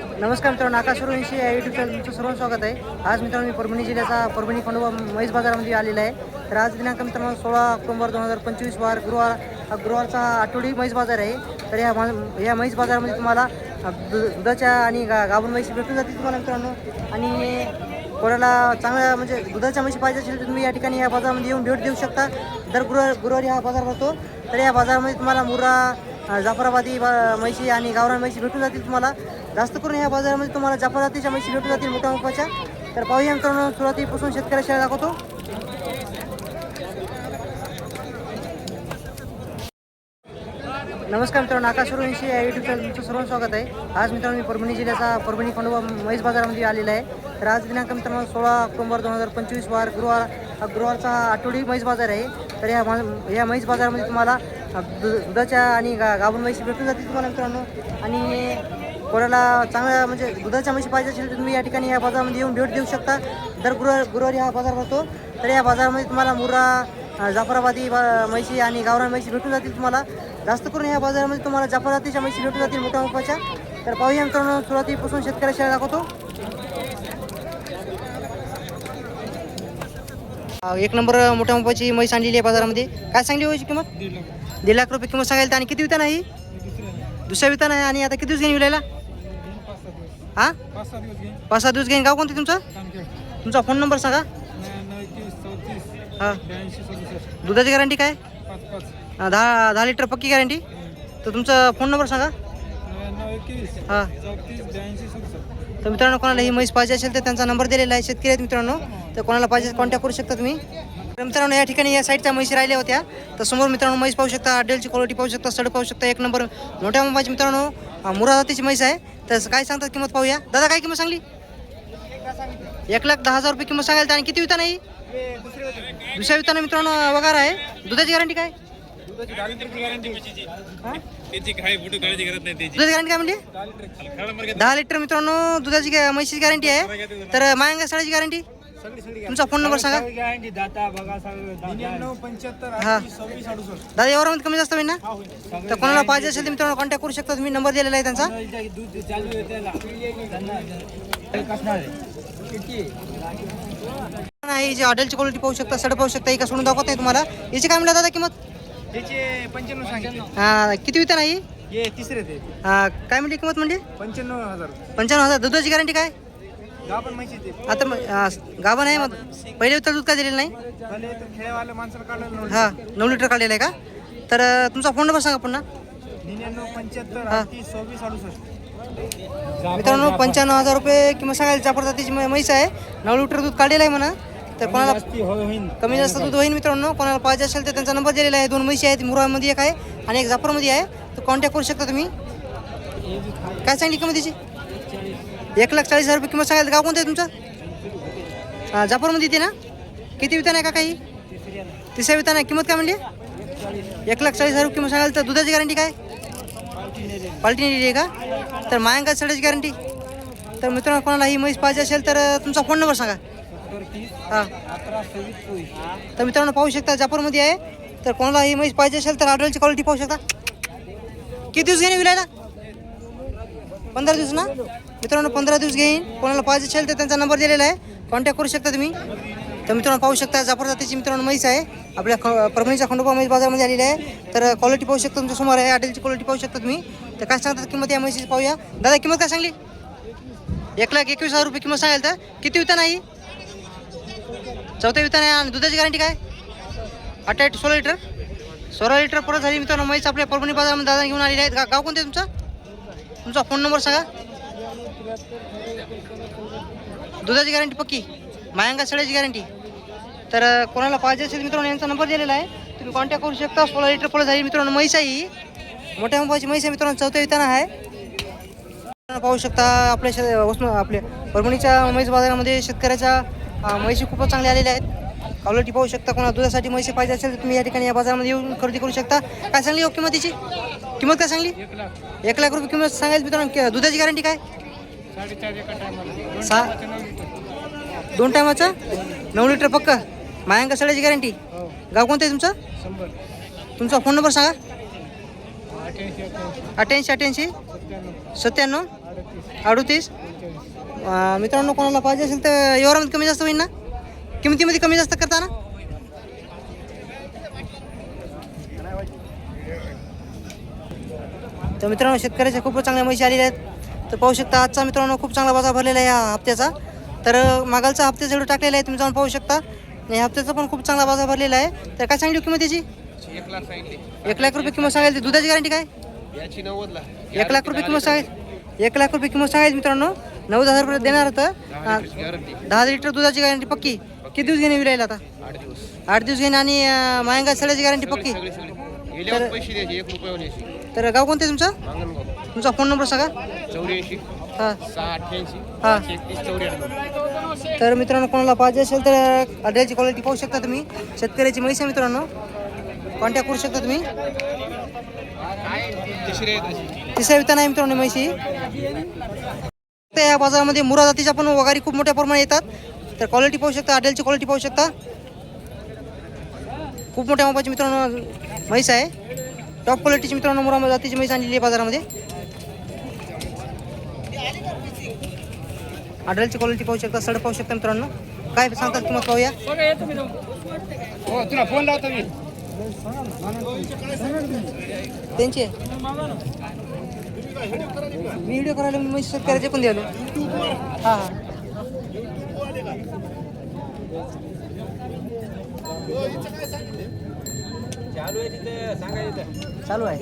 नमस्कार मित्रांनो आकाश सुरवंशी या युट्यूब चॅनल तुमचं सर्व स्वागत आहे. आज मित्रांनो मी परभणी जिल्ह्याचा परभणी खंडोबा म्हैस बाजारामध्ये आलेला आहे. तर आज दिनांक मित्रांनो सोळा ऑक्टोबर दोन हजार पंचवीस वार गुरुवार हा गुरुवारचा आठवडी म्हैस बाजार आहे. तर या या म्हैस बाजारामध्ये तुम्हाला दु- दुधाच्या आणि गा गाभून म्हैशी भेटून जातील तुम्हाला मित्रांनो. आणि कोणाला चांगल्या म्हणजे दुधाच्या म्हशी पाहिजे असेल तर तुम्ही या ठिकाणी या बाजारामध्ये येऊन भेट देऊ शकता. दर गुरुवार गुरुवारी हा बाजार भरतो. तर या बाजारामध्ये तुम्हाला मुरा जाफराबादी बा- म्हैशी आणि गावरान म्हैशी भेटून जातील तुम्हाला. जास्त करून या बाजारामध्ये तुम्हाला जाफराबादीच्या म्हैशी भेटून जातील मोठ्या मोठ्याच्या तर पाहूया मित्रांनो सुरुवातीपासून शेतकऱ्याशी दाखवतो. नमस्कार मित्रांनो आकाश सुरवंशी या युट्यूब चॅनल तुमचं सर्व स्वागत आहे. आज मित्रांनो मी परभणी जिल्ह्याचा परभणी खंडोबा म्हैस बाजारामध्ये आलेला आहे. तर आज दिनांक मित्रांनो सोळा ऑक्टोबर दोन हजार पंचवीस वार गुरुवार हा गुरुवारचा आठवडी म्हैस बाजार आहे. तर या मा- या म्हैस बाजारामध्ये तुम्हाला दुधाच्या आणि गा गाभण म्हैशी भेटून जातील तुम्हाला मित्रांनो. आणि कोणाला चांगल्या म्हणजे दुधाच्या म्हशी पाहिजे असेल तर तुम्ही या ठिकाणी या बाजारामध्ये येऊन भेट देऊ शकता. दर गुरुवार गुरुवारी हा बाजार भरतो. तर या बाजारामध्ये तुम्हाला मुर्रा जाफराबादी बा- आणि गावरान म्हैशी भेटून जातील तुम्हाला. जास्त करून या बाजारामध्ये तुम्हाला जाफराबादीच्या म्हशी भेटून जातील मोठ्या मोठ्याच्या. तर पाहूया मित्रांनो सुरुवातीपासून शेतकऱ्याशी दाखवतो. एक नंबर मोठ्या मोपाची म्हैस आणलेली आहे बाजारामध्ये. काय सांगली व्हायची किंमत? दीड लाख रुपये किंमत सांगायला आणि किती वितान आहे दुसऱ्या वितान आहे आणि आता किती दिवस घेईन विलायला? हां? पाच सहा दिवस घेईन. गाव कोणते तुमचं? तुमचा फोन नंबर सांगा. हां. दुधाची गॅरंटी काय? दहा दहा लिटर पक्की गॅरंटी तर तुमचा फोन नंबर सांगा. हां. तर मित्रांनो कोणाला ही म्हैस पाहिजे असेल तर त्यांचा नंबर दिलेला आहे. शेतकरी आहेत मित्रांनो. तर कोणाला पाहिजे कॉन्टॅक्ट करू शकता तुम्ही. मित्रांनो या ठिकाणी या साईडच्या म्हैशी राहिल्या होत्या. तर समोर मित्रांनो म्हैस पाहू शकता डेलची क्वालिटी पाहू शकता सड पाहू शकता एक नंबर मोठ्या मुंबाची मित्रांनो मुरादातीची मुरा जातीची म्हैस आहे. तर काय सांगतात किंमत पाहूया. दादा काय किंमत सांगली? एक लाख दहा हजार रुपये किंमत सांगायला आणि किती विता नाही दुसऱ्या विताना मित्रांनो वगैरे आहे. दुधाची गॅरंटी काय? त्याची काय गरज नाही दुधाची गॅरंटी काय म्हणली? दहा लिटर मित्रांनो दुधाची म्हशीची गॅरंटी आहे. तर मायंगा सळाची गॅरंटी तुमचा फोन नंबर सांगा. हा. दादा एवढ्यामध्ये कमी जास्त होईल ना? तर कोणाला पाहिजे असेल तर मित्रांनो कॉन्टॅक्ट करू शकता. तुम्ही नंबर दिलेला आहे त्यांचा. ही जी हॉटेलची क्वालिटी पाहू शकता सड पाहू शकता एका सोडून दाखवत नाही तुम्हाला. याची काय म्हणलं दादा किंमत? पंच्याण्णव हा किती विता नाही? हे तिसरे ते हा, काय म्हणली किंमत म्हणजे? पंच्याण्णव हजार. पंचावन्न हजार. दुधाची गॅरंटी काय? आता मग, गाभण आहे मग? पहिले उत्तर दूध का दिलेलं नाही? तर हा नऊ लिटर काढलेलं आहे का? तर तुमचा फोन नंबर सांगा पुन्हा. हा. मित्रांनो पंच्याण्णव हजार रुपये किंमत सांगायला जातीची मै- म्हैस आहे. नऊ लिटर दूध काढलेलं आहे म्हणा. तर कोणाला कमी जास्त दूध होईल मित्रांनो कोणाला पाहिजे असेल तर त्यांचा नंबर दिलेला आहे. दोन म्हशी आहेत मुरामध्ये एक आहे आणि एक जाफरमध्ये आहे. तर कॉन्टॅक्ट करू शकता तुम्ही. काय सांगली किंमत त्याची एक लाख चाळीस हजार रुपये किंमत सांगायला गाव कोणतं आहे तुमचं? हां जाफरमध्ये येते ना? किती वितान आहे का काही तिसऱ्या वितान आहे किंमत काय म्हणली? एक लाख चाळीस हजार रुपये किंमत सांगायला तर दुधाची गॅरंटी काय? क्वालिटी आहे का? तर मायंगा सडाची गॅरंटी तर मित्रांनो कोणाला ही म्हैस पाहिजे असेल तर तुमचा फोन नंबर सांगा. हां. तर मित्रांनो पाहू शकता जापूरमध्ये आहे. तर कोणाला ही म्हैस पाहिजे असेल तर आडवलची क्वालिटी पाहू शकता. किती दिवस घेणे विलायला? पंधरा दिवस ना? मित्रांनो पंधरा दिवस घेईन. कोणाला पाहिजे असेल तर त्यांचा नंबर दिलेला आहे. कॉन्टॅक्ट करू शकता तुम्ही. तर मित्रांनो पाहू शकता जाफर जातीची मित्रांनो म्हैस आहे. आपल्या ख परभणीच्या खंडोबा म्हैस बाजारामध्ये आलेली आहे. तर क्वालिटी पाहू शकता तुमच्यासमोर आहे. अटेलची क्वालिटी पाहू शकता तुम्ही. तर काय सांगतात किंमत या म्हैसीची पाहूया. दादा किंमत काय सांगली? एक लाख एकवीस हजार रुपये किंमत सांगाल तर? किती विता नाही? चौथ्या वितान आहे आणि दुधाची गॅरंटी काय? अठ्ठावीस सोळा लिटर. सोळा लिटर परत झाली मित्रांनो म्हैस आपल्या परभणी बाजारामध्ये दादा घेऊन आलेले आहेत. गाव कोणते तुमचं? तुमचा फोन नंबर सांगा. दुधाची गॅरंटी पक्की. मायंगा सड्याची गॅरंटी तर कोणाला पाहिजे असेल मित्रांनो यांचा नंबर दिलेला आहे. तुम्ही कॉन्टॅक्ट करू शकता. सोळा लिटर परत झाली मित्रांनो. म्हैस आहे मोठ्या मोबाईलची म्हैस आहे मित्रांनो. चौथ्या वितान आहे. पाहू शकता आपल्या शे उस्मा आपल्या परभणीच्या म्हैस बाजारामध्ये शेतकऱ्याच्या म्हैशी खूपच चांगल्या आलेल्या आहेत. क्वालिटी पाहू शकता कोणा दुधासाठी म्हैशी पाहिजे असेल तर तुम्ही या ठिकाणी या बाजारामध्ये येऊन खरेदी करू शकता. काय सांगली हो किंमतीची? किंमत काय सांगली? एक लाख. रुपये किंमत सांगायला मित्रांनो. दुधाची गॅरंटी काय? सहा दोन टायमाचं नऊ लिटर. पक्का. मायांका सड्याची गॅरंटी हो. गाव कोणतं आहे तुमचं? तुमचा फोन नंबर सांगा. अठ्याऐंशी अठ्याऐंशी अठ्याऐंशी अठ्याऐंशी सत्त्याण्णव. अडतीस. मित्रांनो कोणाला पाहिजे असेल तर व्यवहारामध्ये कमी जास्त होईल ना? किमतीमध्ये कमी जास्त करता ना तर मित्रांनो शेतकऱ्याच्या खूप चांगल्या म्हशी आलेल्या आहेत. तर पाहू शकता आजचा मित्रांनो खूप चांगला बाजार भरलेला आहे या हप्त्याचा. तर मागालचा हप्त्याचा व्हिडिओ टाकलेला आहे तुम्ही जाऊन पाहू शकता. आणि या हप्त्याचा पण खूप चांगला बाजार भरलेला आहे. तर काय सांगली किंमत त्याची एक लाख सांगितले एक लाख रुपये किंमत सांगायची दुधाची गॅरंटी काय? याची एक लाख रुपये किंमत सांगायची एक लाख रुपये किंमत सांगायची मित्रांनो. नव्वद हजार रुपये देणार होतं. दहा लिटर दुधाची गॅरंटी पक्की. किती दिवस घेणे विलायला आता? आठ दिवस. आठ दिवस घेणे आणि मायंगा सड्याची गॅरंटी पक्की? सगळे सगळे. गेल्यावर पैसे द्यायचे एक रुपये द्यायचे तर गाव कोणते तुमचं? मांगणगाव. तुमचा फोन नंबर सांगा. चौऱ्याऐंशी. हां. सहा अठ्ठ्याऐंशी. हां. एकतीस चौऱ्याण्णव. तर मित्रांनो कोणाला पाहिजे असेल तर अड्याची क्वालिटी पाहू शकता तुम्ही. शेतकऱ्याची म्हैस आहे मित्रांनो. कॉन्टॅक्ट करू शकता तुम्ही. तिसरी आहे तशी तिसऱ्या वितान आहे मित्रांनो म्हैशी तर या बाजारामध्ये मुरा जातीच्या पण वगारी खूप मोठ्या प्रमाणात येतात. तर क्वालिटी पाहू शकता अडेलची क्वालिटी पाहू शकता. खूप मोठ्या मापाची मित्रांनो म्हैस आहे. टॉप क्वालिटीची मित्रांनो मुरा जातीची म्हैस आणलेली आहे बाजारामध्ये. अडेलची क्वालिटी पाहू शकता सड पाहू शकता मित्रांनो. काय सांगतात किंमत पाहूया? हो तुला फोन लावतो मी. त्यांची. व्हिडिओ करायला मी शेतकऱ्याचे पण द्यालो हां हां. चालू आहे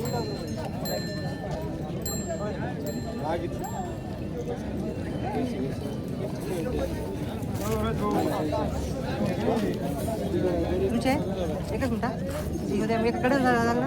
तुमचे? एकच मिनटा ठीक आहे मी एकाकडे झालं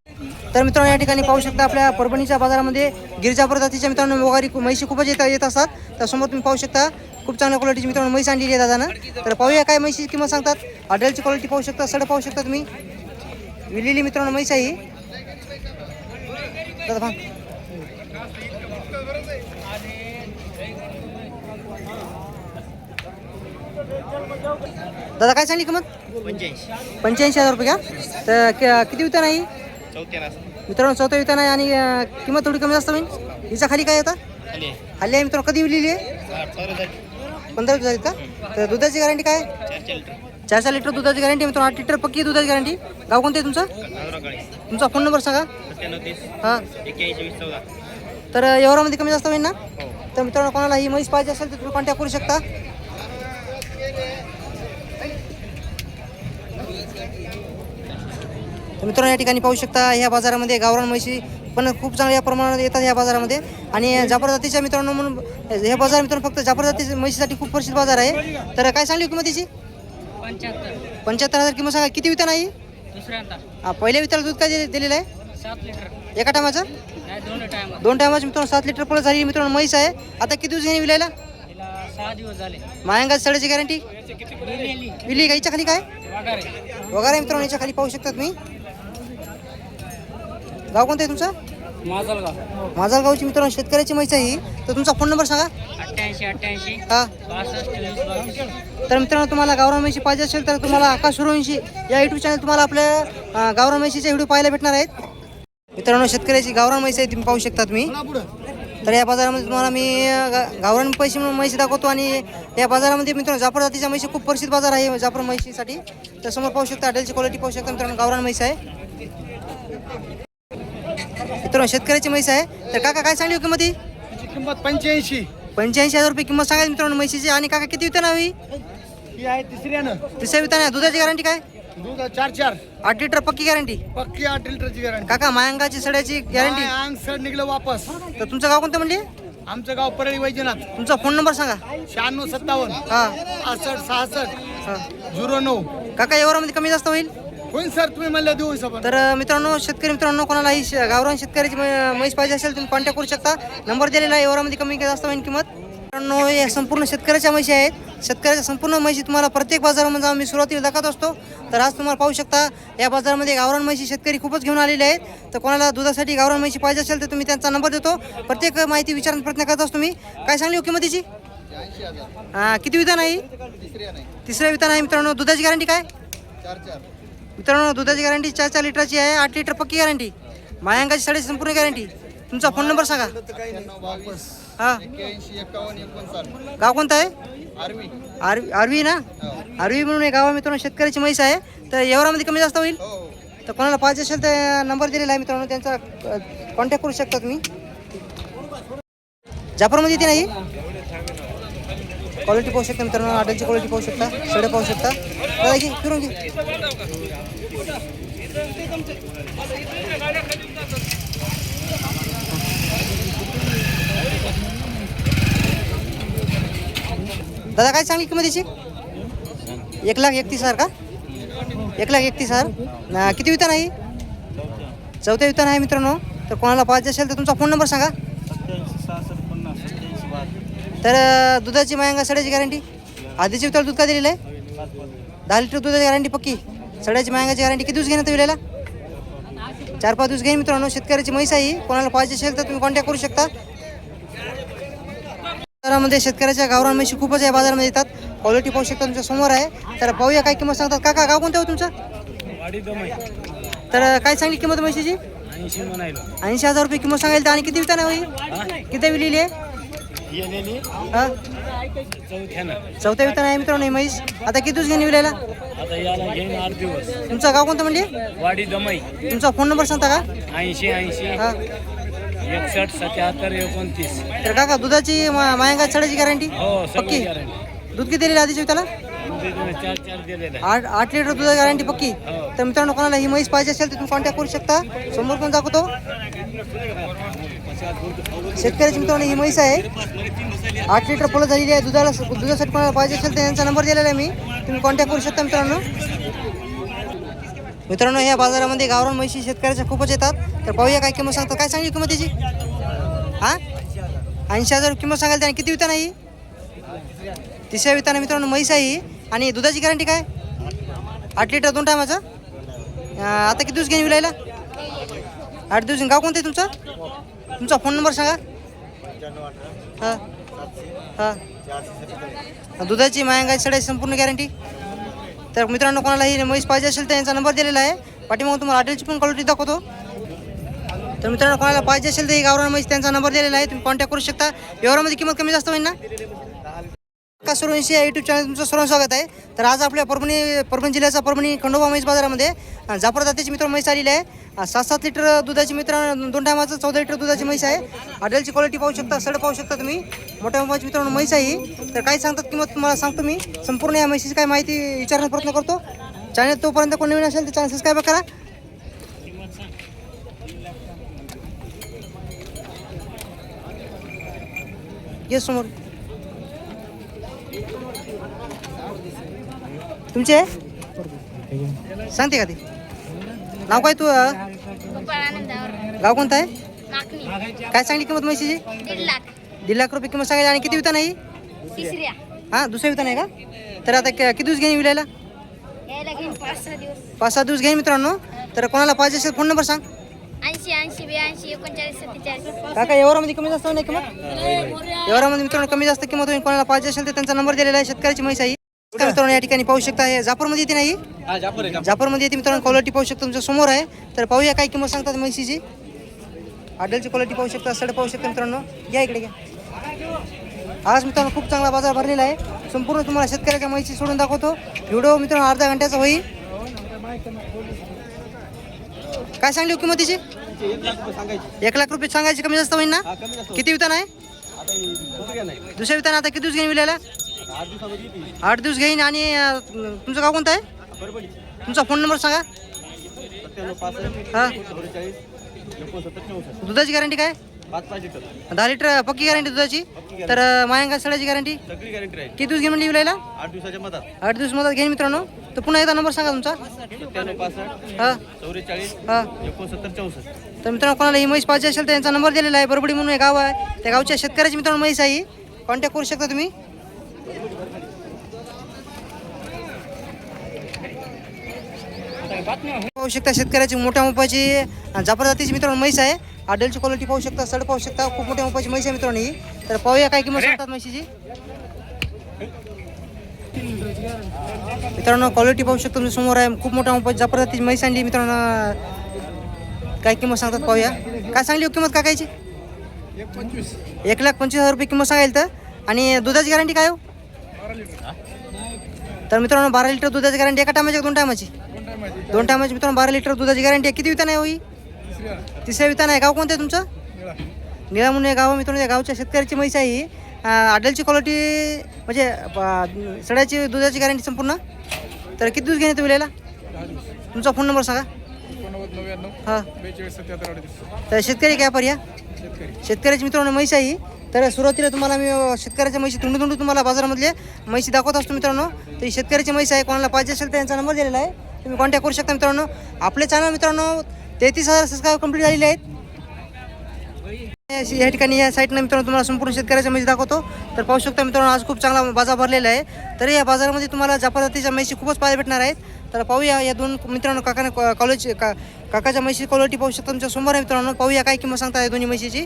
तर मित्रांनो या ठिकाणी पाहू शकता आपल्या परभणीच्या बाजारामध्ये गिरिजापूर जातीच्या मित्रांनो वगारी म्हैशी खूपच येत येत असतात. त्यासमोर तुम्ही पाहू शकता खूप चांगल्या क्वालिटीची मित्रांनो म्हैस आणलेली आहे दादानं. तर पाहूया काय म्हैशी किंमत सांगतात. अडेलची क्वालिटी पाहू शकता सड पाहू शकता तुम्ही. विलेली मित्रांनो म्हैस आहे ही. दादा दादा काय सांगली किंमत? पंच्याऐंशी. हजार रुपये का? तर किती वितान आहे ही? चौथ्याला मित्रांनो चौथा वितान आहे आणि किंमत थोडी कमी जास्त होईल? हिच्या खाली काय आता खाली आहे. मित्रांनो कधी लिहिली आहे? पंधरा दिवस झाली का तर दुधाची गॅरंटी काय? चार चार लिटर. दुधाची गॅरंटी मित्रांनो आठ लिटर पक्की दुधाची गॅरंटी. गाव कोणतं आहे तुमचं? तुमचा फोन नंबर सांगा. हां. तर व्यवहारामध्ये कमी जास्त होईल ना? हो. तर मित्रांनो कोणाला ही म्हैस पाहिजे असेल तर तुम्ही कॉन्टॅक्ट करू शकता. तर मित्रांनो या ठिकाणी पाहू शकता ह्या बाजारामध्ये गावरान म्हशी पण खूप चांगल्या प्रमाणात येतात ह्या बाजारामध्ये. आणि जाफर जातीच्या मित्रांनो म्हणून हे बाजार मित्रांनो फक्त जाफर जाती म्हशीसाठी खूप प्रसिद्ध बाजार आहे. तर काय सांगली किंमत त्याची पंच्याहत्तर. हजार किंमत सांगा. किती वितान आहे हा, पहिल्या विताला दूध काय दिले- दिलेलं आहे? एका टायमाचं? दोन टायमाचं. मित्रांनो सात लिटर पळ झाली मित्रांनो म्हैस आहे. आता किती दिवस घेणे विलायला? मायंगा सड्याची गॅरंटी? विली गाईच्या खाली काय? वगैरे. वगैरे मित्रांनो याच्या खाली पाहू शकता तुम्ही. गाव कोणतं आहे तुमचं? माजलगाव. माझा गावची मित्रांनो शेतकऱ्याची म्हैस आहे ही. तर तुमचा फोन नंबर सांगा. अठ्ठ्याऐंशी अठ्ठ्याऐंशी. हा. बासष्ट वीस बावीस. तर मित्रांनो तुम्हाला गावरान म्हैशी पाहिजे असेल तर तुम्हाला आकाश सुरवंशी या युट्यूब चॅनल तुम्हाला आपल्या म्हैशीचे व्हिडिओ पाहायला भेटणार आहेत. मित्रांनो शेतकऱ्याची गावरान म्हैस आहे तुम्ही पाहू शकता तुम्ही. तर या बाजारामध्ये तुम्हाला मी गा- गावरान पैसे म्हणून म्हैशी दाखवतो आणि या बाजारामध्ये मित्रांनो जाफर जातीच्या म्हैशी खूप प्रसिद्ध बाजार आहे जाफर म्हैशीसाठी तर समोर पाहू शकता हॉटेलची क्वालिटी पाहू शकता मित्रांनो गावरान म्हैस आहे. मित्रांनो शेतकऱ्याची म्हैस आहे. तर काका काय सांगली किंमत? ही किंमत पंच्याऐंशी. पंच्याऐंशी हजार रुपये किंमत सांगायची मित्रांनो म्हैशीची. आणि काका किती वितान हवी? ही आहे तिसऱ्यानं. तिसऱ्या वितान आहे. दुधाची गॅरंटी काय? दूध चार चार. आठ लिटर पक्की गॅरंटी पक्की आठ लिटरची गॅरंटी काका मायंगाची सड्याची गॅरंटी अंग सर निघलं वापस. तर तुमचं गाव कोणतं म्हणले? आमचं गाव परळी वैजनाथ. तुमचा फोन नंबर सांगा. शहाण्णव सत्तावन्न. हा. पासष्ट सहासष्ट. हा. झिरो नऊ. काका व्यवहारामध्ये कमी जास्त होईल? होईल सर तुम्ही म्हणलं देऊ हिशोबाने. तर मित्रांनो शेतकरी मित्रांनो कोणालाही श- गावरान शेतकऱ्याची मै- म्हैस पाहिजे असेल तुम्ही कॉन्टॅक्ट करू शकता. नंबर दिलेला आहे व्यवहारामध्ये कमी का जास्त होईल किंमत. मित्रांनो या संपूर्ण शेतकऱ्याच्या म्हशी आहेत. शेतकऱ्याच्या संपूर्ण म्हशी तुम्हाला प्रत्येक बाजारामध्ये आम्ही सुरुवातीला दाखवत असतो. तर आज तुम्हाला पाहू शकता या बाजारामध्ये गावरान म्हशी शेतकरी खूपच घेऊन आलेले आहेत. तर कोणाला दुधासाठी गावरान म्हशी पाहिजे असेल तर तुम्ही त्यांचा नंबर देतो. प्रत्येक माहिती विचारण्याचा प्रयत्न करत असतो मी. काय सांगली हो किंमतीची? हां किती विधान आहे तिसऱ्या विधान आहे. मित्रांनो. दुधाची गॅरंटी काय? मित्रांनो दुधाची गॅरंटी चार चार लिटरची आहे आठ लिटर पक्की गॅरंटी मायांकाची साडे संपूर्ण गॅरंटी तुमचा फोन नंबर सांगा. हा. गाव कोणतं आहे? आरवी आरवी ना? आरवी म्हणून एक गाव मित्रांनो शेतकऱ्याची म्हैस आहे. तर एवढामध्ये कमी जास्त होईल? तर कोणाला पाहिजे असेल तर नंबर दिलेला आहे मित्रांनो त्यांचा कॉन्टॅक्ट करू शकता तुम्ही. जाफरमध्ये येते नाही क्वालिटी पाहू शकता मित्रांनो आडलची क्वालिटी पाहू शकता सडे पाहू शकता. दादा घे फिरून घे. दादा काय सांगली किंमत याची? एक लाख एकतीस हजार का? एक लाख एकतीस हजार. ना, किती वितान आहे? चौथ्या वितान आहे मित्रांनो. तर कोणाला पाहिजे असेल तर तुमचा फोन नंबर सांगा. तर दुधाची मायंगा सड्याची गॅरंटी आधीच्या विताला दूध का दिलेलं आहे? दहा लिटर दुधाची गॅरंटी पक्की? सड्याची मायंगाची गॅरंटी किती दिवस घेण्यात विलेला चार पाच दिवस घेईन मित्रांनो शेतकऱ्याची म्हैस आहे ही. कोणाला पाहिजे असेल तर तुम्ही कॉन्टॅक्ट करू शकता. बाजारामध्ये शेतकऱ्याच्या गावरान म्हशी खूपच या बाजारामध्ये येतात. क्वालिटी पाहू शकता तुमच्यासमोर आहे. तर पाहूया काय किंमत सांगतात. काका गाव कोणतं हो तुमचं? तर काय सांगली किंमत म्हशीची? ऐंशी हजार रुपये किंमत सांगायला तर आणि किती विताना होईल किती विलेली आहे? हा? चौथ्या विताना आहे मित्रांनो म्हैस. आता किती दिवस घेऊन विलेला आता याला घेईन आठ दिवस. तुमचं गाव कोणतं म्हणजे? वाडी दमई. तुमचा फोन नंबर सांगता का? ऐंशी ऐंशी. हा. एकसष्ट सत्याहत्तर एकोणतीस. तर काका दुधाची मायंगा चढायची गॅरंटी हो पक्की? दूध किती दिलेलं आधीच्या त्याला आठ आठ लिटर दुधाची गॅरंटी पक्की? हो. तर मित्रांनो कोणाला ही म्हैस पाहिजे असेल तर तुम्ही कॉन्टॅक्ट करू शकता. समोर पण दाखवतो. शेतकऱ्याची मित्रांनो ही म्हैस आहे. आठ लिटर फुलं झालेली आहे. दुधाला दुधासाठी कोणाला पाहिजे असेल तर यांचा नंबर दिलेला आहे मी. तुम्ही कॉन्टॅक्ट करू शकता मित्रांनो. मित्रांनो या बाजारामध्ये गावरान म्हशी शेतकऱ्याच्या खूपच येतात. तर पाहूया काय किंमत सांगतात. काय सांगली किंमत त्याची? हां? ऐंशी हजार किंमत सांगाल त्याने किती विताना ही? तिसऱ्या विताना मित्रांनो म्हैस आहे ही. आणि दुधाची गॅरंटी काय? आठ लिटर दोन टायमाचा आता किती दिवस घेऊन विलायला आठ दिवस गाव कोणतं आहे तुमचं? तुमचा फोन नंबर सांगा. हां. हां. दुधाची मायंगाची सड्याची संपूर्ण गॅरंटी तर मित्रांनो कोणाला ही म्हैस पाहिजे असेल तर यांचा नंबर दिलेला आहे. पाठीमागून तुम्हाला हॉटेलची पण क्वालिटी दाखवतो. तर मित्रांनो कोणाला पाहिजे असेल तर ही गावरान म्हैस त्यांचा नंबर दिलेला आहे. तुम्ही कॉन्टॅक्ट करू शकता. व्यवहारामध्ये किंमत कमी जास्त होईल ना? का सुरवंशी या युट्यूब चॅनल तुमचं सर्व स्वागत आहे. तर आज आपल्या परभणी परभणी जिल्ह्याचा परभणी खंडोबा म्हैस बाजारामध्ये जाफर जातीची मित्र म्हैस आलेली आहे. सात सात लिटर दुधाची मित्र दोन टायमाचं चौदा लिटर दुधाची म्हैस आहे. हॉटेलची क्वालिटी पाहू शकता सड पाहू शकता तुम्ही. मोठ्या मोबाईलची मित्रांनो म्हैस आहे ही. तर काय सांगतात किंमत तुम्हाला सांगतो मी. संपूर्ण या म्हैसीची काय माहिती विचारण्याचा प्रयत्न करतो. चॅनल तोपर्यंत कोण नवीन असेल तर चॅनल सबस्क्राईब करा. ये समोर. तुमचे? सांगते का ते? नाव काय तू गाव कोणतं आहे? काय सांगली किंमत म्हशीची? दीड लाख रुपये किंमत सांगायची. आणि किती विता नाही? तिसऱ्या हां दुसऱ्या विता नाही का? तर आता क- किती दिवस घेईन विलायला? पाच सहा दिवस सात दिवस घेईन मित्रांनो. तर कोणाला पाहिजे असेल फोन नंबर सांग. ऐंशी ऐंशी ब्याऐंशी एकोणचाळीस सत्तेचाळीस काका एवढामध्ये कमी जास्त नाही किंमत? एवढामध्ये मित्रांनो कमी जास्त किंमत होईल. कोणाला पाहिजे असेल तर त्यांचा नंबर दिलेला आहे. शेतकऱ्याची म्हैस आहे तर मित्रांनो या ठिकाणी पाहू शकता हे जाफरमध्ये येते नाही जाफरमध्ये येते मित्रांनो क्वालिटी पाहू शकता तुमच्यासमोर आहे. तर पाहूया काय किंमत सांगतात म्हैसीची आडलची क्वालिटी पाहू शकता सड पाहू शकता मित्रांनो. या इकडे घ्या. आज मित्रांनो खूप चांगला बाजार भरलेला आहे. संपूर्ण तुम्हाला शेतकऱ्याच्या म्हैसी सोडून दाखवतो. व्हिडिओ मित्रांनो अर्ध्या घंट्याचा होईल. काय सांगली हो किंमतीची एक लाख रुपये सांगायची कमी जास्त होईल ना? किती वितान आहे? दुसऱ्या वितान आता किती दिवस घेईन विलायला? आठ दिवस घेईन आणि तुमचं गाव कोणतं आहे? तुमचा फोन नंबर सांगा. हा. दुधाची गॅरंटी काय? दहा लिटर पक्की गॅरंटी दुधाची? तर अं, मायंगा सड्याची गॅरंटी? सगळी गॅरंटी किती दिवस घेऊन म्हणजे यायला आठ दिवसाच्या मधात आठ दिवस मदत घेईन मित्रांनो. तर पुन्हा एकदा नंबर सांगा तुमचा. सत्त्याण्णव पासष्ट चौवेचाळीस एकोणसत्तर चौसष्ट तर मित्रांनो कोणाला ही म्हैस पाहिजे असेल तर यांचा नंबर दिलेला आहे. बरबडी म्हणून एक गाव आहे. त्या गावच्या शेतकऱ्याची मित्रांनो म्हैस आहे कॉन्टॅक्ट करू शकता तुम्ही. पाहू शकता शेतकऱ्याची मोठ्या मोपाची जापर जातीची मित्रांनो म्हैस आहे. आडलची क्वालिटी पाहू शकता सड पाहू शकता खूप मोठ्या मोपाची म्हैस आहे मित्रांनो ही. तर पाहूया काय किंमत सांगतात म्हशीची. मित्रांनो क्वालिटी पाहू शकता तुम्ही समोर आहे खूप मोठ्या मोपाची जापर जातीची म्हैस आणली मित्रांनो. काय किंमत सांगतात पाहूया. काय सांगली हो किंमत काकायची? एक लाख पंचवीस हजार रुपये किंमत सांगायला तर. आणि दुधाची गॅरंटी काय हो? तर मित्रांनो बारा लिटर दुधाची गॅरंटी एका टायमाची दोन टायमाची? दोन टायमाची मित्रांनो बारा लिटर दुधाची गॅरंटी आहे. किती वितान आहे होई तिसऱ्या वितान आहे गाव कोणतं आहे तुमचं? निळा म्हणून गाव मित्रांनो या गावच्या शेतकऱ्याची म्हैस आहे ही. आडलची क्वालिटी म्हणजे सड्याची दुधाची गॅरंटी संपूर्ण? तर किती दूध घेणे तुम्ही तुमचा फोन नंबर सांगा. हां. तर शेतकरी काय पर्या शेतकऱ्याची मित्रांनो म्हैस आहे ही. तर सुरुवातीला तुम्हाला मी शेतकऱ्याच्या म्हैशी तुंडू तुंडू तुम्हाला बाजारामधले म्हैशी दाखवत असतो मित्रांनो. तर ही शेतकऱ्याची म्हैस आहे. कोणाला पाहिजे असेल तर यांचा नंबर दिलेला आहे. तुम्ही कॉन्टॅक्ट करू शकता मित्रांनो. आपले चॅनल मित्रांनो तेहतीस हजार सबस्क्राईब कंप्लीट झालेले आहेत. या ठिकाणी या साईटनं मित्रांनो तुम्हाला संपूर्ण शेतकऱ्याच्या म्हैशी दाखवतो. तर पाहू शकता मित्रांनो आज खूप चांगला बाजार भरलेला आहे. तरी या बाजारामध्ये तुम्हाला जापा जातीच्या म्हैशी खूपच पाहायला भेटणार आहेत. तर पाहूया या दोन मित्रांनो काकाने कॉलेज का काकाच्या म्हैशी क्वालिटी पाहू शकता तुमच्यासमोर आहे मित्रांनो. पाहूया काय किंमत सांगता या दोन्ही म्हशीची.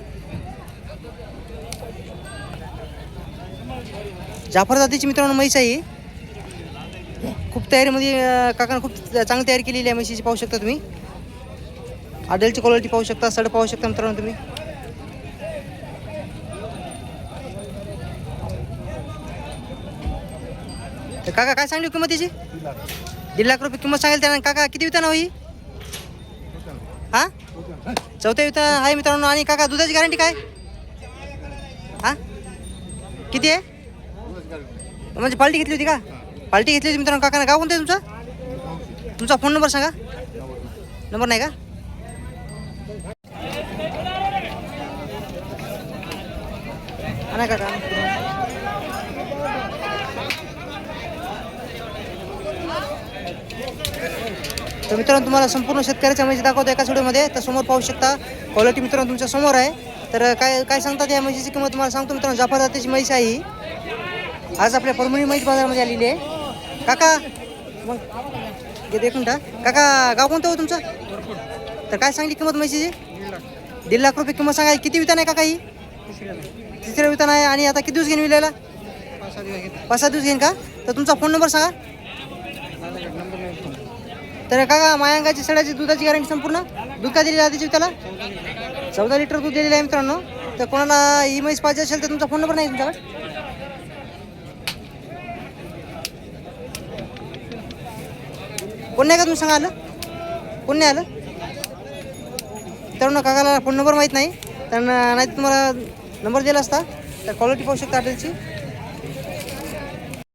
जाफर जातीची मित्रांनो म्हैस आहे ही. खूप तयारीमध्ये काकानं खूप चांगली तयारी केलेली आहे म्हशीची पाहू शकता तुम्ही. आडलची क्वालिटी पाहू शकता सड पाहू शकता मित्रांनो तुम्ही. तर काका काय सांगली किंमत त्याची दीड लाख रुपये किंमत सांगेल त्यानं. काका किती वितान होई हा? चौथ्या वितान आहे मित्रांनो. आणि काका दुधाची गॅरंटी काय? हा? किती आहे? म्हणजे पार्टी घेतली होती का? पार्टी घेतली मित्रांनो काका गाव कोणतं आहे तुमचा? तुमचा फोन नंबर सांगा. नंबर नाही का? नाही काका. तर मित्रांनो तुम्हाला संपूर्ण शेतकऱ्याच्या म्हशी दाखवतो एका व्हिडिओमध्ये. तर समोर पाहू शकता क्वालिटी मित्रांनो तुमच्यासमोर आहे. तर काय काय सांगतात या म्हशीची किंमत? तुम्हाला सांगतो मित्रांनो जाफर जातीची म्हैस आहे ही. आज आपल्या परभणी म्हैस बाजारामध्ये आलेली आहे. काका मग हे देखून टाक. काका गाव कोणतं हो तुमचं? तर काय सांगली किंमत म्हशीची? दीड लाख रुपये किंमत सांगा किती वितान आहे काका ही? तिसऱ्या वितान आहे आणि आता किती दिवस घेईन विलायला? पाच सात दिवस घेईन का? तर तुमचा फोन नंबर सांगा. तर काका मायांगाची सड्याची दुधाची गॅरंटी संपूर्ण? दूध काय दिलेलं आधीची त्याला चौदा लिटर दूध दिलेलं आहे मित्रांनो. तर कोणाला ई म्हैस पाहिजे असेल तर तुमचा फोन नंबर नाही तुमच्याकडे? कोण नाही का तुम्ही सांगा आलं? कोण नाही आलं? मित्रांनो काकाला फोन नंबर माहीत नाही. तर नाही तुम्हाला नंबर दिला असता तर क्वालिटी पाहू शकता हॉटेलची